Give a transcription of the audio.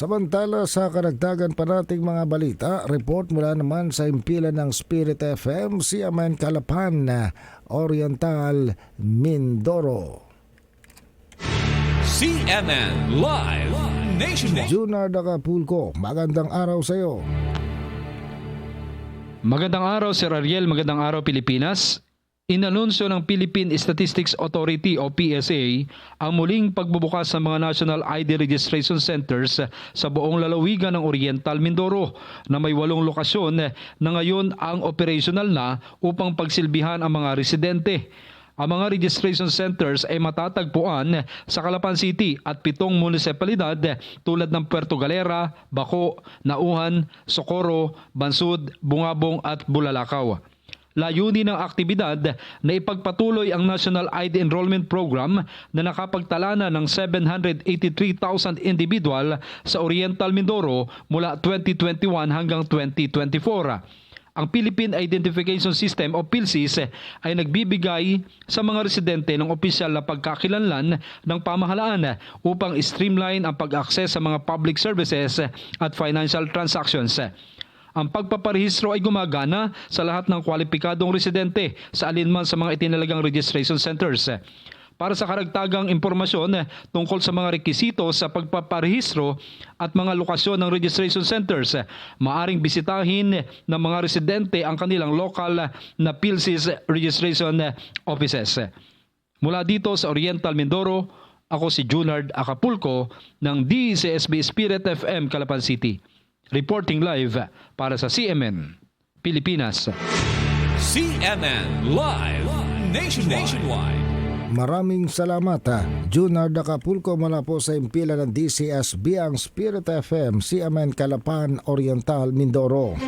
Samantala sa karagdagan pa nating mga balita, report mula naman sa impilan ng Spirit FM, Siaman Calapan, Oriental, Mindoro. CNN Live Nationwide. Junard Acapulco, magandang araw sa iyo. Magandang araw Sir Ariel, magandang araw Pilipinas. Inanunsyo ng Philippine Statistics Authority o PSA ang muling pagbubukas ng mga National ID Registration Centers sa buong lalawigan ng Oriental Mindoro na may walong lokasyon na ngayon ang operational na upang pagsilbihan ang mga residente. Ang mga registration centers ay matatagpuan sa Calapan City at pitong munisipalidad tulad ng Puerto Galera, Baco, Nauhan, Socorro, Bansud, Bungabong at Bulalakaw. Layunin ng aktibidad na ipagpatuloy ang National ID Enrollment Program na nakapagtala na ng 783,000 individual sa Oriental Mindoro mula 2021 hanggang 2024. Ang Philippine Identification System o PhilSys ay nagbibigay sa mga residente ng opisyal na pagkakilanlan ng pamahalaan upang streamline ang pag-access sa mga public services at financial transactions. Ang pagpaparehistro ay gumagana sa lahat ng kwalipikadong residente sa alinman sa mga itinalagang registration centers. Para sa karagtagang impormasyon tungkol sa mga rekisito sa pagpaparehistro at mga lokasyon ng registration centers, maaring bisitahin ng mga residente ang kanilang local na PhilSys registration offices. Mula dito sa Oriental Mindoro, ako si Junard Acapulco ng DCSB Spirit FM Calapan City. Reporting live para sa CMN Pilipinas. CNN Live Nationwide. Maraming salamat ha. Junard Acapulco mula po sa impilan ng DCSB ang Spirit FM, Siaman Calapan, Oriental, Mindoro.